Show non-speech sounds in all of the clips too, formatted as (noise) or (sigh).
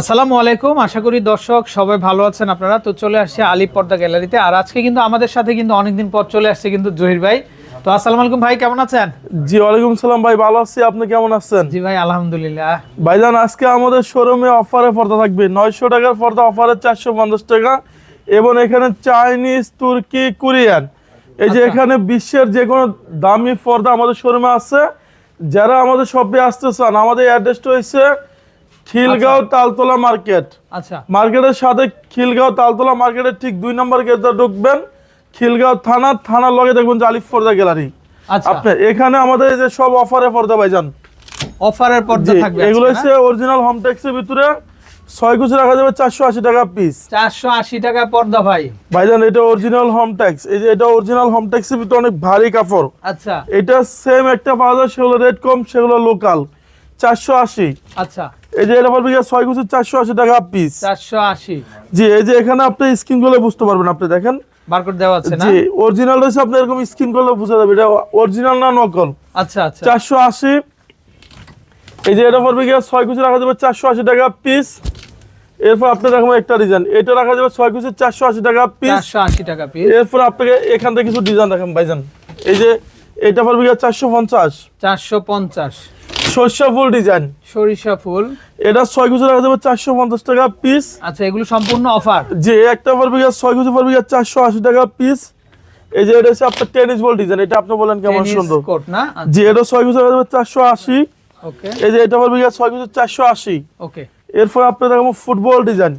আসসালামু আলাইকুম। আশা করি দর্শক সবাই ভালো আছেন আপনারা। তো চলে আসছে আলিপ পর্দা গ্যালারিতে। আর আজকে কিন্তু আমাদের সাথে কিন্তু অনেকদিন পর চলে আসছে কিন্তু জহির ভাই। তো আসসালামু আলাইকুম ভাই কেমন আছেন? জি ওয়ালাইকুম সালাম ভাই ভালো আছি। আপনি কেমন আছেন? জি ভাই আলহামদুলিল্লাহ। ভাইজান আজকে আমাদের শোরুমে অফারে পর্দা থাকবে। নয়শো টাকার পর্দা অফারে চারশো পঞ্চাশ টাকা। এবং এখানে চাইনিজ তুর্কি কোরিয়ান। এই যে আচ্ছা। এখানে বিশ্বের যে কোনো দামি পর্দা আমাদের শোরুমে আছে। যারা আমাদের শপে আসতে চান আমাদের অ্যাড্রেসটা হচ্ছে খিলগাঁও তালতলা মার্কেট। আচ্ছা। মার্কেটের সাথে খিলগাঁও তালতলা মার্কেটের ঠিক দুই নম্বর গেটটা ঢুকবেন। খিলগাঁও থানা থানার লগে দেখবেন যে আলিফ পর্দা গ্যালারি। আচ্ছা। আপনি এখানে আমাদের যে সব অফারে পর্দা ভাইজান। অফারের পর্দা থাকবে এগুলো হচ্ছে অরিজিনাল হোম ট্যাক্সের ভিতরে। ছয় কুচি রাখা যাবে চারশো আশি টাকা পিস চারশো আশি টাকা পর্দা ভাই। ভাইজান এটা অরিজিনাল হোম ট্যাক্স এই যে এটা অরিজিনাল হোম ট্যাক্সের ভিতরে অনেক ভারী কাপড়। আচ্ছা। এটা সেম একটা পাওয়া যায় সেগুলো রেট কম সেগুলো লোকাল চারশো আশি। আচ্ছা। এই যে পড়বে গিয়ে ছয় কুচি চারশো আশি টাকা পিস চারশো আশি। জি এই যে এখানে আপনি স্ক্রিন করলে বুঝতে পারবেন আপনি দেখেন। বারকোড দেওয়া আছে না? জি অরিজিনাল রয়েছে আপনি এরকম স্ক্রিন করলে বুঝা যাবে এটা অরিজিনাল না নকল? আচ্ছা আচ্ছা। চারশো আশি। এই যে এটা পড়বে গিয়ে ছয় কুচি রাখা যাবে চারশো আশি টাকা পিস এরপর আপনার দেখুন একটা ডিজাইন এটা রাখা যাবে ছয় কুচি চারশো আশি টাকা পিস চারশো আশি টাকা পিস এরপর আপনাকে এখান থেকে কিছু ডিজাইন দেখান ভাইজান। এই যে এটা পড়বে গিয়ে চারশো পঞ্চাশ। চারশো পঞ্চাশ। সর্ষা ফুল ডিজাইন সরিষা ফুল। এটা ছয় কুচি রাখা যাবে চারশো পঞ্চাশ টাকা পিস আচ্ছা এগুলো সম্পূর্ণ অফার যে একটা গিয়ে ছয় কুচি গিয়ে চারশো আশি টাকা পিস এই যে এটা হচ্ছে আপনার টেনিস বল ডিজাইন এটা আপনি বলেন কেমন সুন্দর। না? জি এটা ছয় কুচি রাখা যাবে চারশো আশি। এই যে এটা গিয়ে ছয় কুচি চারশো আশি। ওকে এরপর আপনার দেখো ফুটবল ডিজাইন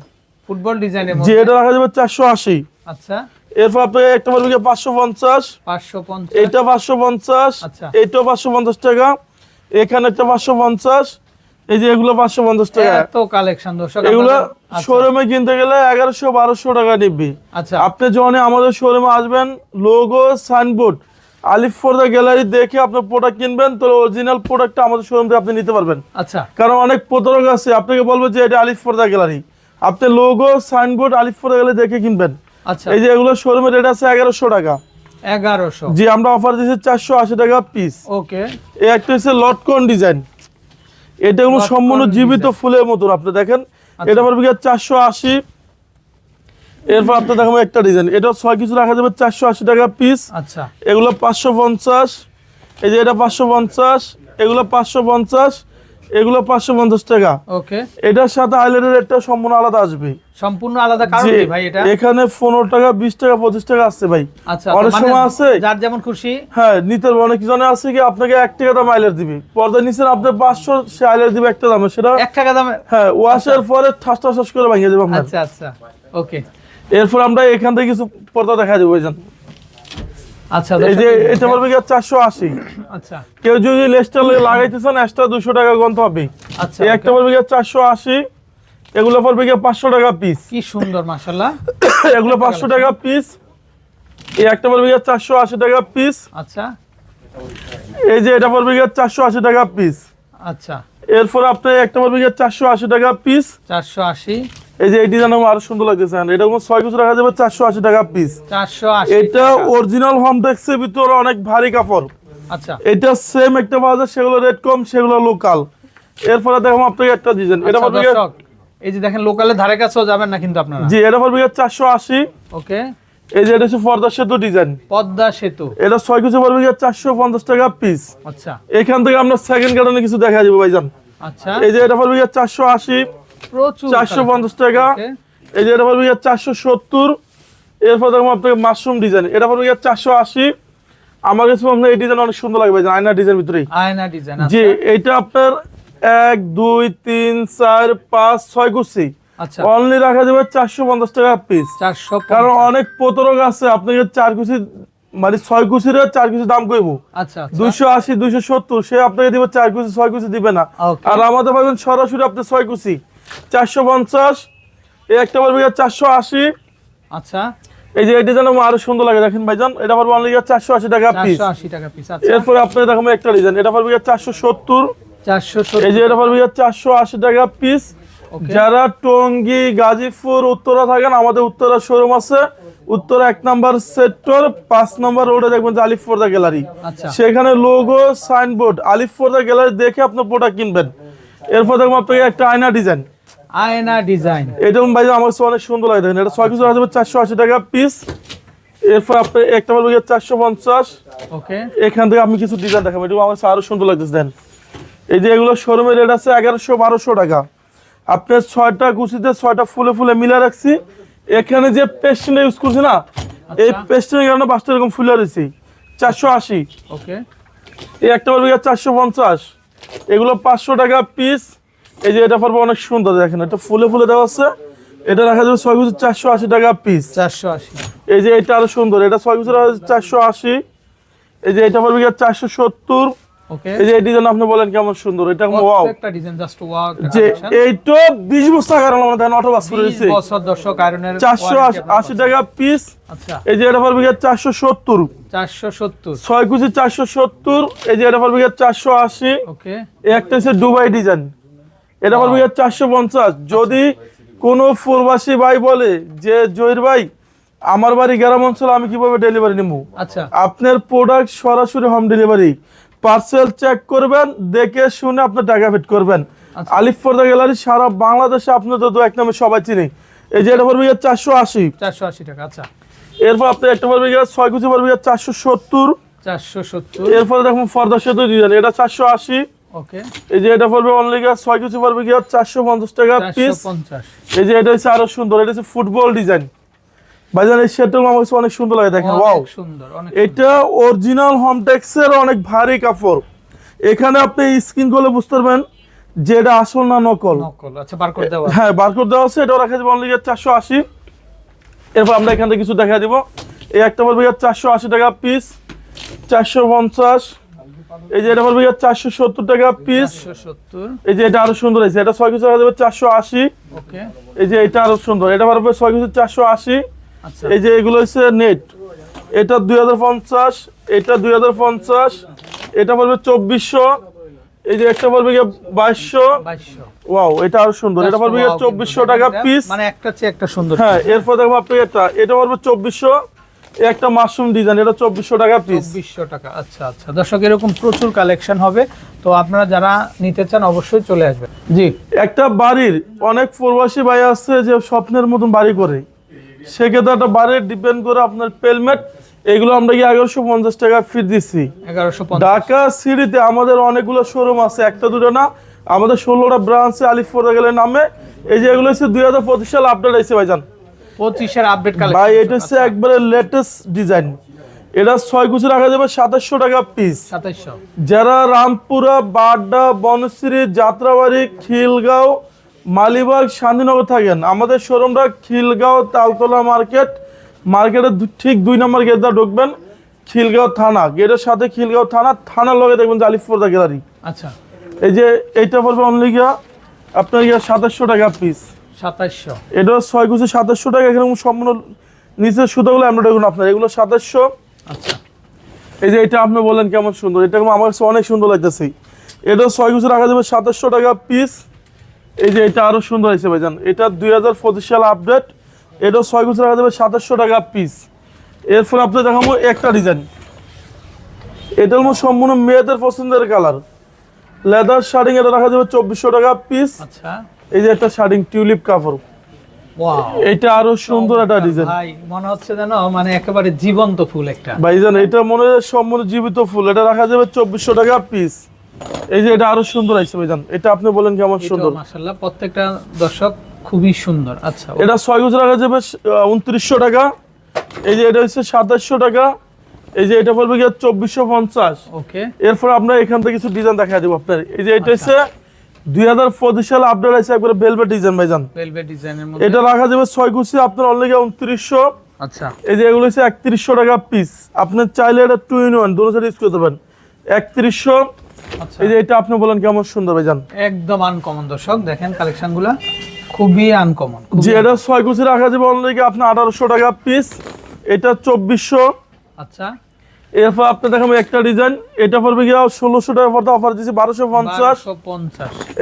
ফুটবল ডিজাইনের যে এটা রাখা যাবে চারশো আশি। আচ্ছা। এরপর আপনাকে একটা গিয়ে পাঁচশো পঞ্চাশ। পাঁচশো পঞ্চাশ। এটা পাঁচশো পঞ্চাশ। আচ্ছা। এইটাও পাঁচশো পঞ্চাশ টাকা। এখানে একটা পাঁচশো পঞ্চাশ। এই যে এগুলো পাঁচশো পঞ্চাশ টাকা। এত কালেকশন দর্শক এগুলো আচ্ছা, শোরুমে কিনতে গেলে এগারোশো বারোশো টাকা নিবি। আচ্ছা। আপনি যখন আমাদের শোরুমে আসবেন logo signboard Alif Forda gallery দেখে আপনার প্রোডাক্ট কিনবেন তো অরিজিনাল প্রোডাক্টটা আমাদের শোরুম থেকে আপনি নিতে পারবেন। আচ্ছা। কারণ অনেক প্রতারক আছে আপনাকে বলব যে এটা আলিফ ফোর্দা গ্যালারি আপনি logo signboard Alif Forda gallery দেখে কিনবেন। আচ্ছা। এই যে এগুলো শোরুমের রেট আছে এগারোশো টাকা। এগারোশো। জি আমরা অফার দিচ্ছি চারশো আশি টাকা পিস ওকে এই একটা হচ্ছে লটকন ডিজাইন এটা লটকন সম্পূর্ণ জীবিত ফুলের মতন আপনি দেখেন। আচ্ছা। এটা পড়বে চারশো আশি। এরপর আপনি দেখাবো একটা ডিজাইন এটা ছয় কিছু রাখা যাবে চারশো আশি টাকা পিস আচ্ছা। এগুলো পাঁচশো পঞ্চাশ। এই যে এটা পাঁচশো পঞ্চাশ এগুলো পাঁচশো পঞ্চাশ। এগুলো পাঁচশো পঞ্চাশ টাকা। ওকে। এটার সাথে আইল্যান্ডের রেটটা সম্পূর্ণ আলাদা আসবে। সম্পূর্ণ আলাদা কারণ ভাই এটা? এখানে পনেরো টাকা বিশ টাকা পঁচিশ টাকা আসছে ভাই। আচ্ছা অনেক মানে সময় আছে। যার যেমন খুশি। হ্যাঁ নিতে অনেক জনে আছে কি আপনাকে এক টাকা দাম আইলার দিবে। পর্দা নিচ্ছেন আপনি পাঁচশো সে আইলার দিবে একটা দামে। সেটা এক টাকা দামে? হ্যাঁ ওয়াশের পরে ঠাস ঠাস করে ভাঙিয়ে দেবো আচ্ছা আচ্ছা। ওকে। এরপর আমরা এখান থেকে কিছু পর্দা দেখা দেবো আচ্ছা এই যে এটা বলবে কি চারশো আশি। আচ্ছা। কেউ যদি লেস্টার লাগাইতে চান এক্সট্রা দুশো টাকা গন্ত হবে। আচ্ছা এই একটা বলবে কি এগুলো পড়বে কি টাকা পিস কি সুন্দর মাশাআল্লাহ। (coughs) এগুলো পাঁচশো টাকা পিস এই একটা পড়বে কি চারশো আশি টাকা পিস আচ্ছা। এই যে এটা পড়বে কি চারশো আশি টাকা পিস আচ্ছা। এরপর আপনি একটা পড়বে কি চারশো আশি টাকা পিস চারশো আশি। এই যে এই ডিজাইন আরও সুন্দর লাগতেছে এটা কোনো ছয় কিছু রাখা যাবে চারশো আশি টাকা পিস চারশো আশি এটা অরিজিনাল হোম ট্যাক্সের ভিতরে অনেক ভারী কাপড়। আচ্ছা। এটা সেম একটা যায় সেগুলো রেট কম সেগুলো লোকাল এরপরে দেখো আপনাকে একটা ডিজাইন এটা আচ্ছা, দর্শক এই যে দেখেন লোকালের ধারে কাছেও যাবেন না কিন্তু আপনারা। জি এটা পড়বে চারশো আশি। ওকে। এই যে এটা হচ্ছে পর্দা সেতু ডিজাইন পদ্মা সেতু। এটা ছয় কিছু গিয়ে চারশো পঞ্চাশ টাকা পিস আচ্ছা। এখান থেকে আমরা সেকেন্ড কার্টনে কিছু দেখা যাবে ভাইজান। আচ্ছা। এই যে এটা গিয়ে চারশো আশি। প্রচুর চারশো পঞ্চাশ টাকা। এই যে এটা পড়বে এরপর আপনাকে মাশরুম ডিজাইন। এটা পড়বে আমার কাছে আপনার এই ডিজাইন অনেক সুন্দর লাগবে আয়না ডিজাইন আয়না ডিজাইন জি এইটা আপনার এক দুই তিন চার পাঁচ ছয় কুচি আচ্ছা। অনলি রাখা যাবে চারশো পঞ্চাশ টাকা পিস কারণ অনেক প্রতারক আছে আপনাকে চার কুচি মানে ছয় কুচির চার কুচি দাম কইব। আচ্ছা আচ্ছা। দুইশো আশি দুইশো সত্তর সে আপনাকে দিবে চার কুচি ছয় কুচি দিবে না। আর আমাদের পাবেন সরাসরি আপনি ছয় কুচি চারশো পঞ্চাশ। এই একটা পারবে চারশো আশি। আচ্ছা। এই যে এটা যেন আরও সুন্দর লাগে দেখেন ভাইজান এটা পারব অনলি চারশো আশি টাকা পিস আশি টাকা পিস আচ্ছা। এরপরে আপনাকে দেখাবো একটা ডিজাইন এটা পারবে চারশো সত্তর। চারশো এই যে এটা পারবে চারশো আশি টাকা পিস যারা টঙ্গী গাজীপুর উত্তরা থাকেন আমাদের উত্তরা শোরুম আছে। উত্তরা এক নাম্বার সেক্টর পাঁচ নাম্বার রোডে দেখবেন যে আলিফ ফোর্দা গ্যালারি আচ্ছা। সেখানে logo signboard Alif Forda gallery দেখে আপনি প্রোডাক্ট কিনবেন। এরপর দেখব আপনাকে একটা আয়না ডিজাইন আয়না ডিজাইন। এটা ভাই আমার অনেক সুন্দর লাগে দেখেন। এটা ছয় রাখা যাবে চারশো আশি টাকা পিস এরপর আপনি একটা গিয়ে চারশো পঞ্চাশ। ওকে। এখান থেকে আমি কিছু ডিজাইন দেখাবো। এটা আমার আরও সুন্দর লাগতেছে দেন এই যে এগুলো শোরুমের রেট আছে এগারোশো বারোশো টাকা। আপনার ছয়টা গুছিতে ছয়টা ফুলে ফুলে মিলে রাখছি। এখানে যে পেস্টটা ইউজ করছি না এই পেস্টের কারণে বাসটা এরকম ফুলে রয়েছি চারশো আশি। ওকে। এই একটা পড়বে চারশো পঞ্চাশ। এগুলো পাঁচশো টাকা পিস এই যে এটা পড়বে অনেক সুন্দর দেখেন এটা ফুলে ফুলে দেওয়া আছে। এটা রাখা যাবে ছয় গুছি চারশো আশি টাকা পিস চারশো আশি। এই যে এটা আরও সুন্দর এটা ছয় গুছি চারশো আশি। এই যে এটা পড়বে চারশো সত্তর। এই যে ডিজাইন আপনি বলেন কেমন সুন্দর এটা ওয়াও প্রত্যেকটা ডিজাইন জাস্ট ওয়াও যে এইটো বিশ বছর কারণ আমরা দেখেন অটো বাস করে দিচ্ছি বছর দর্শক আয়রনের চারশো আশি টাকা পিস আচ্ছা। এই যে এটা কুচি সত্তর। এই যে এটা ওকে। এই একটা হচ্ছে দুবাই ডিজাইন এটা পড়বে চারশো পঞ্চাশ। যদি কোনো প্রবাসী ভাই বলে যে জহির ভাই আমার বাড়ি গ্রাম অঞ্চলে আমি কীভাবে ডেলিভারি নেব? আচ্ছা। আপনার প্রোডাক্ট সরাসরি হোম ডেলিভারি পার্সেল চেক করবেন দেখে শুনে আপনার টাকা ফিট করবেন। আচ্ছা। আলিফ পর্দা গ্যালারি সারা বাংলাদেশে আপনার তো দু এক নামে সবাই চিনি। এই যে এটা পড়বে চারশো আশি। চারশো আশি টাকা আচ্ছা। এরপর আপনি একটা পড়বে গিয়ে ছয় কুচি পড়বে চারশো সত্তর। চারশো সত্তর। এরপরে দেখুন ফর্দা সেতু ডিজাইন এটা চারশো আশি। ওকে এই যে এটা পড়বে অনলি গিয়ে ছয় কুচি পড়বে গিয়ে চারশো পঞ্চাশ টাকা পিস এই যে এটা হচ্ছে আরও সুন্দর এটা হচ্ছে ফুটবল ডিজাইন। ভাইজান এই সেটটা আমার কাছে অনেক সুন্দর লাগে দেখেন ওয়াও সুন্দর অনেক এটা অরিজিনাল হোমটেক্সের অনেক ভারী কাপড়। এখানে আপনি স্ক্রিন করলে বুঝতে পারবেন যে এটা আসল না নকল। নকল আচ্ছা বার করে দেওয়া হ্যাঁ বারকোড দেওয়া আছে এটাও রাখা যাবে অনলি চারশো আশি। এরপর আমরা এখান থেকে কিছু দেখা দিব। এই একটা পড়বে চারশো আশি টাকা পিস চারশো পঞ্চাশ। এই যে এটা পড়বে চারশো সত্তর টাকা পিস এই যে এটা আরও সুন্দর হয়েছে। এটা ছয় কিছু যাবে চারশো আশি। এই যে এটা আরও সুন্দর। এটা পারবে ছয় কিছু চারশো আশি। আচ্ছা। এই যে এগুলো হচ্ছে নেট এটা দুই হাজার পঞ্চাশ এটা দুই হাজার পঞ্চাশ এটা পড়বে চব্বিশশো। এই যে একটা পড়বে গিয়ে বাইশশো। বাইশশো। ওয়াও এটা আরও সুন্দর। এটা পড়বে গিয়ে চব্বিশশো টাকা পিস মানে একটা চেয়ে একটা সুন্দর হ্যাঁ এরপর দেখব আপনি এটা। এটা পড়বে চব্বিশশো। একটা মাশরুম ডিজাইন এটা চব্বিশশো টাকা পিস চব্বিশশো টাকা আচ্ছা আচ্ছা। দর্শক এরকম প্রচুর কালেকশন হবে তো আপনারা যারা নিতে চান অবশ্যই চলে আসবেন। জি একটা বাড়ির অনেক প্রবাসী ভাই আছে যে স্বপ্নের মতন বাড়ি করে। সেক্ষেত্রে একটা বাড়ির ডিপেন্ড করে আপনার পেলমেট এগুলো আমরা কি এগারোশো পঞ্চাশ টাকা ফিট দিচ্ছি ঢাকা সিটিতে আমাদের অনেকগুলো শোরুম আছে একটা দুটো না। আমাদের ষোলোটা ব্রাঞ্চে আলিফ গেলে নামে। এই যে এগুলো হচ্ছে দুই হাজার পঁচিশ সাল আপডেট হয়েছে ভাইজান। পঁচিশের আপডেট ভাই এটা হচ্ছে একবারে লেটেস্ট ডিজাইন এটা ছয় কুচি রাখা যাবে সাতাশশো টাকা পিস যারা রামপুরা বাড্ডা বনশ্রী যাত্রাবাড়ি খিলগাঁও মালিবাগ শান্তিনগর থাকেন আমাদের শোরুমটা খিলগাঁও তালতলা মার্কেট মার্কেটের ঠিক দুই নম্বর গেট দিয়ে ঢুকবেন খিলগাঁও থানা। গেটের সাথে খিলগাঁও থানা থানার লগে দেখবেন জালিফপর্দা গ্যালারি আচ্ছা। এই যে এইটা পড়বে অনলি গিয়া আপনার গিয়া সাতাশশো টাকা পিস সাতাইশশো এটা ছয় কুচি সাতাশশো টাকা এখানে সম্পূর্ণ নিচের সুতোগুলো আমরা দেখুন আপনার এগুলো সাতাশশো। আচ্ছা। এই যে এটা আপনি বললেন কেমন সুন্দর এটা আমার কাছে অনেক সুন্দর লাগতেছে। এটা ছয় কুচি রাখা যাবে সাতাশশো টাকা পিস এই যে এটা আরও সুন্দর হয়েছে ভাইজান এটা দুই হাজার পঁচিশ সাল আপডেট এটা ছয় কুচি রাখা যাবে সাতাশশো টাকা পিস এরপর আপনি দেখাবো একটা ডিজাইন এটা হলো সম্পূর্ণ মেয়েদের পছন্দের কালার লেদার শার্টিং এটা রাখা যাবে চব্বিশশো টাকা পিস আচ্ছা। এই যে একটা শার্টিং টিউলিপ কাপড়। এটা আরও সুন্দর একটা ডিজাইন ভাই মনে হচ্ছে যেন মানে একেবারে জীবন্ত ফুল একটা। ভাইজান এটা মনে হয় সম্পূর্ণ জীবিত ফুল। এটা রাখা যাবে চব্বিশশো টাকা পিস এই যে এটা আরও সুন্দর আছে ভাইজান এটা আপনি বলেন কেমন সুন্দর। মাশাআল্লাহ প্রত্যেকটা দর্শক খুবই সুন্দর। আচ্ছা এটা ছয় গুজ রাখা যাবে উনত্রিশশো টাকা। এই যে এটা হচ্ছে সাতাশশো টাকা। এই যে এটা পড়বে গিয়ে চব্বিশশো পঞ্চাশ। ওকে এরপর আমরা এখান থেকে কিছু ডিজাইন দেখা দেবো আপনার। এই যে এটা হচ্ছে দুই হাজার পঁচিশ সালে আপডেট আছে একবারে ভেলভেট ডিজাইন ভাইজান। ভেলভেট ডিজাইনের মধ্যে? এটা রাখা যাবে ছয় কুচি আপনার অনলি উনত্রিশশো। আচ্ছা। এই যে এগুলো হচ্ছে একত্রিশশো টাকা পিস আপনি চাইলে এটা টু ইন ওয়ান দোনো সাইড ইউজ করতে পারেন। একত্রিশশো। আচ্ছা। এই যে এটা আপনি বলেন কেমন সুন্দর ভাইজান। একদম আনকমন দর্শক। দেখেন কালেকশনগুলো খুবই আনকমন যে এটা ছয় কুচি রাখা যাবে অনলি আপনার আঠারোশো টাকা পিস এটা চব্বিশশো। আচ্ছা। এরপর আপনি দেখাবো একটা ডিজাইন এটা পড়বে গিয়ে ষোলোশো টাকা পড়তে অফার দিচ্ছে বারোশো পঞ্চাশ।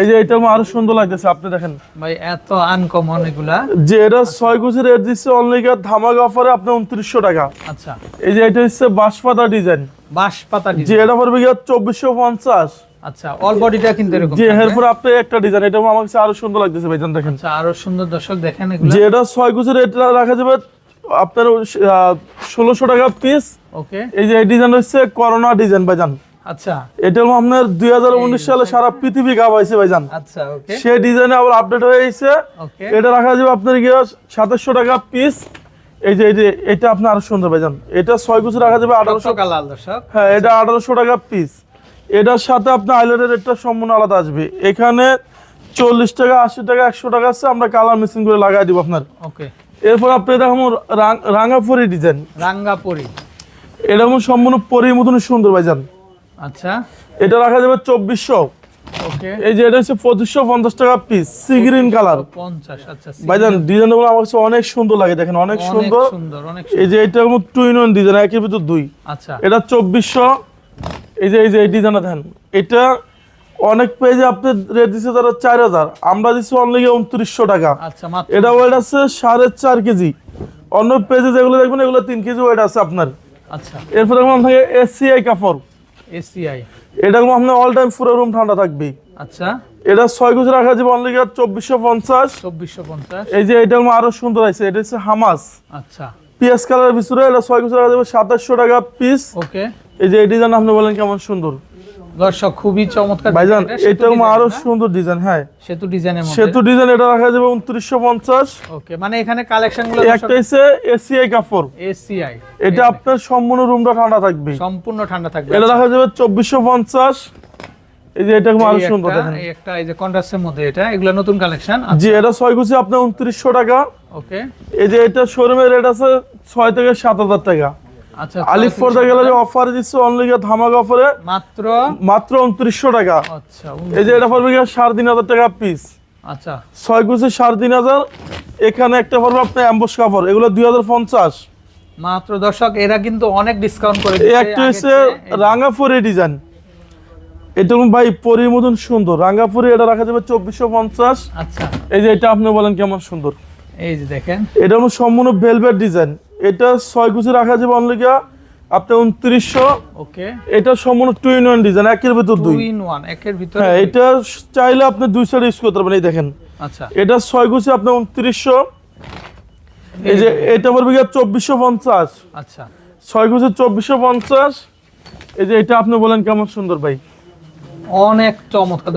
এই যে এটা আরও সুন্দর লাগতেছে আপনি দেখেন। ভাই এত আনকমন এগুলা। যে এটা ছয় কুচি রেট দিচ্ছে অনলি ধামাকা অফারে আপনার উনত্রিশশো টাকা। আচ্ছা। এই যে এটা হচ্ছে বাঁশপাতা ডিজাইন বাঁশ পাতা যে এটা পড়বে গিয়ে চব্বিশশো পঞ্চাশ। আচ্ছা অল বডিটা কিন্তু এরকম যে এরপর আপনি একটা ডিজাইন এটা আমার কাছে আরও সুন্দর লাগতেছে ভাইজান দেখেন। আচ্ছা আরও সুন্দর দর্শক দেখেন এগুলো। যে এটা ছয় গুছের এটা রাখা যাবে আপনার ষোলোশো টাকা পিস ওকে এই যে ডিজাইন হচ্ছে করোনা ডিজাইন ভাইজান। আচ্ছা। এটা আপনার দুই হাজার উনিশ সালে সারা পৃথিবী গাবাইছে ভাইজান। আচ্ছা সেই ডিজাইনে আবার আপডেট হয়ে গেছে। এটা রাখা যাবে আপনার গিয়ে সাতাশশো টাকা পিস এই যে এই যে এটা আপনার আরও সুন্দর ভাইজান। এটা ছয় গুছ রাখা যাবে আঠারোশো হ্যাঁ এটা আঠারোশো টাকা পিস এটার সাথে আপনার আইল্যান্ডের রেটটা সম্পূর্ণ আলাদা আসবে। এখানে চল্লিশ টাকা আশি টাকা একশো টাকা আছে। আমরা কালার মেশিন করে লাগাই দিব আপনার। ওকে এরপর আপনি দেখুন রাঙাপুরি ডিজাইন রাঙ্গাপুরি এটা যেমন সম্পূর্ণ পরির মতন সুন্দর ভাইজান। আচ্ছা। এটা রাখা যাবে চব্বিশশো। ওকে। এই যে এটা হচ্ছে পঁচিশশো পঞ্চাশ টাকা পিস সি গ্রিন কালার পঞ্চাশ আচ্ছা ভাইজান ডিজাইনগুলো আমার কাছে অনেক সুন্দর লাগে দেখেন অনেক সুন্দর। এই যে এটা টু ইন ওয়ান ডিজাইন একের ভিতর দুই। আচ্ছা। এটা চব্বিশশো। এই যে এই যে এই ডিজাইনটা দেখেন। এটা অনেক পেজে আপনি রেট দিচ্ছে তারা চার হাজার। আমরা দিচ্ছি অনলি উনত্রিশশো টাকা। আচ্ছা এটা ওয়েট আছে সাড়ে চার কেজি। অন্য পেজে যেগুলো দেখবেন এগুলো তিন কেজি ওয়েট আছে আপনার। আচ্ছা। এরপর দেখুন থাকে এসিআই কাপড়। এসিআই এটা দেখুন আপনার অল টাইম পুরো রুম ঠান্ডা থাকবে আচ্ছা। এটা ছয় কেজি রাখা যাবে অনলি চব্বিশশো পঞ্চাশ। চব্বিশশো পঞ্চাশ। এই যে এটা আরও সুন্দর আছে এটা হচ্ছে হামাস আচ্ছা। পিএস কালারের ভিতরে এটা ছয় কেজি রাখা যাবে সাতাশশো টাকা পিস ওকে এই যে এই ডিজাইন আপনি বলেন কেমন সুন্দর। দর্শক খুবই চমৎকার ভাইজান design এটা, এটা আরও সুন্দর ডিজাইন হ্যাঁ। সেতু ডিজাইনের মধ্যে? সেতু ডিজাইন এটা রাখা যাবে উনত্রিশশো পঞ্চাশ। ওকে মানে এখানে কালেকশনগুলো একটা হচ্ছে এসিআই কাপড়। এসিআই এটা আপনার সম্পূর্ণ রুমটা ঠান্ডা থাকবে। সম্পূর্ণ ঠান্ডা থাকবে এটা আচ্ছা। রাখা যাবে চব্বিশশো পঞ্চাশ। এই যে এটা আরও সুন্দর দেখেন। একটা এই যে কন্ট্রাস্টের মধ্যে এটা এগুলো নতুন কালেকশন জি এটা ছয় কুচি আপনার উনত্রিশশো টাকা। ওকে। এই যে এটা শোরুমের রেট আছে ছয় থেকে সাত হাজার টাকা। আচ্ছা আলিফ পর্দা গ্যালারি অফার দিচ্ছে অনলি ধামাক অফারে মাত্র? মাত্র উনত্রিশশো টাকা। আচ্ছা এই যে এটা পড়বে সাড়ে তিন হাজার টাকা পিস আচ্ছা। ছয় কুচি সাড়ে তিন হাজার এখানে একটা পড়বে আপনার অ্যাম্বস কাপড় এগুলো দুই হাজার পঞ্চাশ। মাত্র দর্শক এরা কিন্তু অনেক ডিসকাউন্ট করে এই দিচ্ছে। একটা হচ্ছে ডিজাইন এটা ভাই পরির মতন সুন্দর। রাঙ্গাপুরি এটা রাখা যাবে চব্বিশশো পঞ্চাশ। আচ্ছা। এই যে এটা আপনি বলেন কেমন সুন্দর। এই যে দেখেন। এটা সম্পূর্ণ ভেলভেট ডিজাইন এটা ছয় কুচি রাখা যাবে অনলিকা আপনার উনত্রিশশো। ওকে এটা সম্পূর্ণ টু ইন ওয়ান ডিজাইন একের ভিতর দুই। ইন ওয়ান একের ভিতরে হ্যাঁ এটা চাইলে আপনি দুই সাইড ইউজ করতে পারবেন এই দেখেন। আচ্ছা। এটা ছয় কুচি আপনার উনত্রিশশো। এই যে এটা পড়বে গিয়ে চব্বিশশো পঞ্চাশ। আচ্ছা। ছয় কুচি চব্বিশশো পঞ্চাশ। এই যে এটা আপনি বলেন কেমন সুন্দর ভাই। অনেক চমৎকার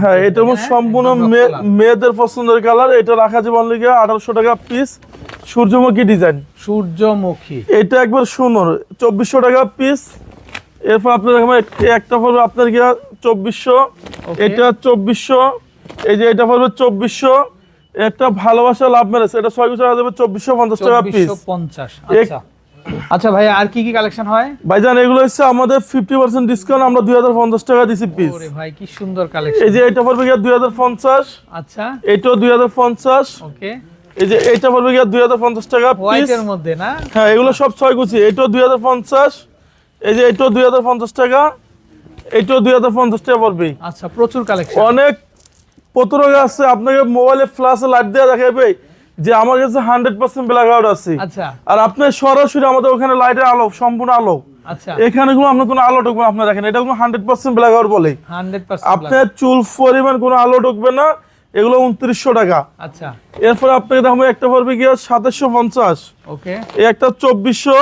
হ্যাঁ এটা, এটা হ্যাঁ? সম্পূর্ণ রক্ত মেয়ে- লাল। মেয়েদের পছন্দের কালার এটা রাখা যাবে অনলি গিয়ে আঠারোশো টাকা পিস সূর্যমুখী ডিজাইন সূর্যমুখী। এটা একবার সুন্দর চব্বিশশো টাকা পিস এরপর আপনার একটা পড়বে আপনার গিয়া চব্বিশশো। এটা চব্বিশশো এই যে এটা পড়বে চব্বিশশো। একটা ভালোবাসা লাভ মেরেছে এটা ছয় বছর রাখা চব্বিশশো পঞ্চাশ টাকা পিস পঞ্চাশ আচ্ছা। আচ্ছা ভাই আর কি কি কালেকশন হয়? ভাই ভাইজান এগুলো হচ্ছে আমাদের ফিফটি পার্সেন্ট ডিসকাউন্ট আমরা দুই হাজার পঞ্চাশ টাকা দিছি পিস ওরে ভাই কি সুন্দর কালেকশন এই যে এটা পড়বে গিয়া দুই হাজার পঞ্চাশ। আচ্ছা। এটাও দুই হাজার পঞ্চাশ। ওকে এই যে এইটা পড়বে গিয়া দুই হাজার পঞ্চাশ টাকা হোয়াইটের মধ্যে না? হ্যাঁ এগুলো সব ছয় কুচি। এটাও দুই হাজার পঞ্চাশ। এই যে এটাও দুই হাজার পঞ্চাশ টাকা। এটাও দুই হাজার পঞ্চাশ টাকা পড়বে। আচ্ছা প্রচুর কালেকশন অনেক আছে। আপনাকে মোবাইলে ফ্ল্যাশে লাইট দেওয়া দেখাবে যে আমার কাছে হান্ড্রেড পার্সেন্ট ব্ল্যাক আউট আছে। আচ্ছা। আর আপনি সরাসরি আমাদের ওখানে লাইটের আলো সম্পূর্ণ আলো। আচ্ছা। এখানে কোনো আপনার কোনো আলো ঢুকবে না আপনি দেখেন। এটা কোনো হান্ড্রেড পার্সেন্ট ব্ল্যাক আউট বলে। আপনার চুল পরিমাণ কোনো আলো ঢুকবে না। এগুলো উনত্রিশশো টাকা। আচ্ছা। এরপর আপনাকে দেখব একটা পড়বে গিয়ে সাতাশশো পঞ্চাশ। ওকে। এই একটা চব্বিশশো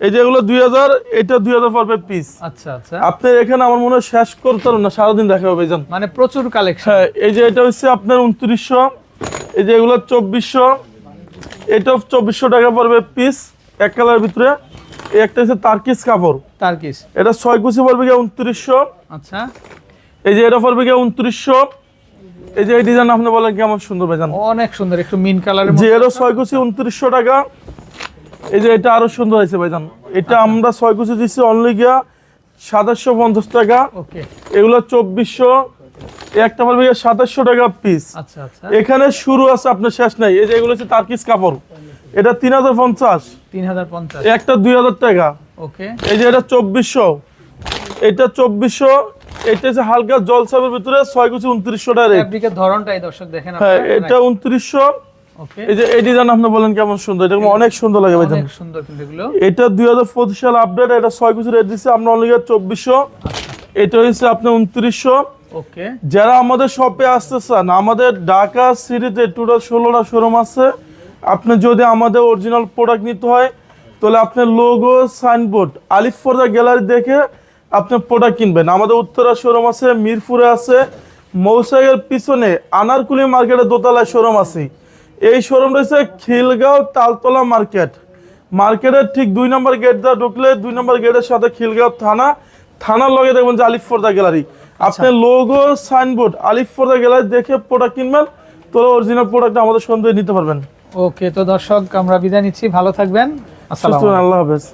এই যে এগুলো দুই হাজার এটা দুই হাজার পড়বে পিস আচ্ছা আচ্ছা। আপনি এখানে আমার মনে হয় শেষ করতে পারবেন না সারাদিন দেখা হবে জান মানে প্রচুর কালেকশন হ্যাঁ এই যে এটা হচ্ছে আপনার উনত্রিশশো এই যে এগুলো চব্বিশশো এটা চব্বিশশো টাকা পড়বে পিস এক কালারের ভিতরে। এই একটা হচ্ছে তার্কিস কাপড়। তারকিস এটা ছয় কুচি পড়বে গিয়ে উনত্রিশশো। আচ্ছা। এই যে এটা পড়বে গিয়ে উনত্রিশশো। এই যে এই ডিজাইন আপনি বলেন কেমন সুন্দর বেজান অনেক সুন্দর একটু মিন কালারের যে এটা ছয় কুচি উনত্রিশশো টাকা। এই যে এটা আরও সুন্দর হয়েছে ভাইজান এটা আমরা ছয় কুচি দিচ্ছি অনলি গিয়া সাতাশশো পঞ্চাশ টাকা। এগুলো চব্বিশশো। একটা পড়বে গিয়ে সাতাশশো টাকা পিস আচ্ছা আচ্ছা। এখানে শুরু আছে আপনার শেষ নাই। এই যে এগুলো হচ্ছে তার্কিস কাপড়। এটা তিন হাজার পঞ্চাশ। তিন হাজার পঞ্চাশ। একটা দুই হাজার টাকা। ওকে। এই যে এটা চব্বিশশো। এটা চব্বিশশো। এটা হচ্ছে হালকা জলসাবের ভিতরে ছয় কুচি উনত্রিশশো টাকা রেট ফ্যাব্রিকের ধরনটাই দর্শক দেখেন হ্যাঁ এটা উনত্রিশশো। এই যে এই ডিজাইন আপনি বলেন কেমন সুন্দর এটা অনেক সুন্দর লাগে সুন্দর কিন্তু এগুলো। এটা দুই হাজার পঁচিশ সাল আপডেট এটা ছয় কুচি রেট দিচ্ছে আমরা অনলি চব্বিশশো। এটা হচ্ছে আপনার উনত্রিশশো। ওকে যারা আমাদের শপে আসতে চান আমাদের ঢাকা সিটিতে টোটাল ষোলোটা শোরুম আছে। আপনি যদি আমাদের অরিজিনাল প্রোডাক্ট নিতে হয় তাহলে আপনার logo signboard Alif Forda gallery দেখে আপনি প্রোডাক্ট কিনবেন। আমাদের উত্তরা শোরুম আছে মিরপুরে আছে মৌসাইয়ের পিছনে আনারকুলি মার্কেটের দোতলায় শোরুম আছে। এই শোরুম রয়েছে খিলগাঁও তালতলা মার্কেট। মার্কেটের ঠিক দুই নম্বর গেট দিয়ে ঢুকলে দুই নম্বর গেটের সাথে খিলগাঁও থানা থানার লগে দেখবেন যে আলিফ ফোর্দা গ্যালারি আপনি logo signboard Alif Forda gallery দেখে প্রোডাক্ট কিনবেন তো অরিজিনাল প্রোডাক্ট আমাদের সন্দেহে নিতে পারবেন। ওকে তো দর্শক আমরা বিদায় নিচ্ছি। ভালো থাকবেন। আল্লাহ হাফেজ।